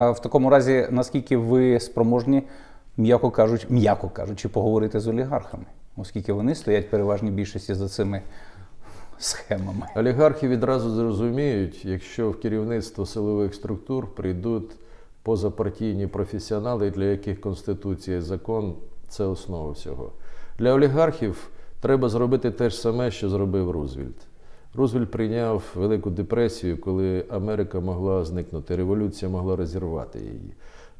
В такому разі, наскільки ви спроможні, м'яко кажучи, м'яко кажучи, поговорити з олігархами, оскільки вони стоять переважній більшості за цими схемами. Олігархи відразу зрозуміють, якщо в керівництво силових структур прийдуть позапартійні професіонали, для яких Конституція і закон це основа всього. Для олігархів треба зробити те ж саме, що зробив Рузвельт. Рузвельт прийняв Велику депресію, коли Америка могла зникнути, революція могла розірвати її.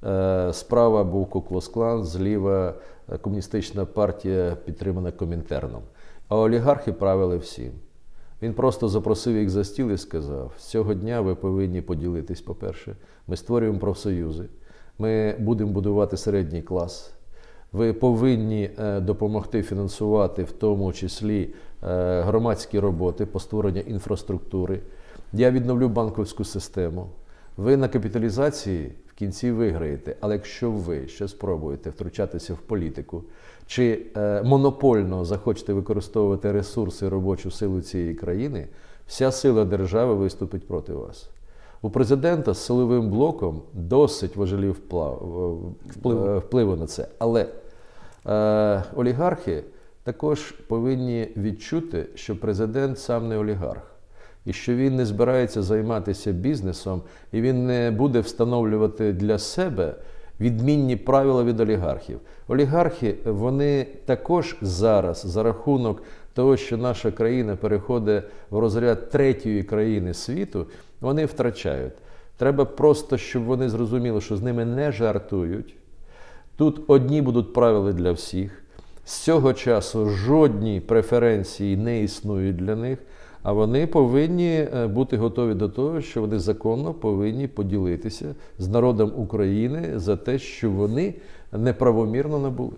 Е, Справа був Куклос-клан, зліва комуністична партія, підтримана Комінтерном. А олігархи правили всім. Він просто запросив їх за стіл і сказав: цього дня ви повинні поділитись, по-перше. Ми створюємо профсоюзи, ми будемо будувати середній клас. Ви повинні е, допомогти фінансувати, в тому числі е, громадські роботи по створенню інфраструктури. Я відновлю банківську систему. Ви на капіталізації в кінці виграєте, але якщо ви ще спробуєте втручатися в політику чи е, монопольно захочете використовувати ресурси робочу силу цієї країни, вся сила держави виступить проти вас. У президента з силовим блоком досить вплав, Впливу. е, впливу на це. Але е, олігархи також повинні відчути, що президент сам не олігарх, і що він не збирається займатися бізнесом, і він не буде встановлювати для себе відмінні правила від олігархів. Олігархи вони також зараз за рахунок того, що наша країна переходить в розряд третьої країни світу, вони втрачають. Треба просто, щоб вони зрозуміли, що з ними не жартують. Тут одні будуть правила для всіх. З цього часу жодні преференції не існують для них, а вони повинні е, бути готові до того, що вони законно повинні поділитися з народом України за те, що вони неправомірно набули.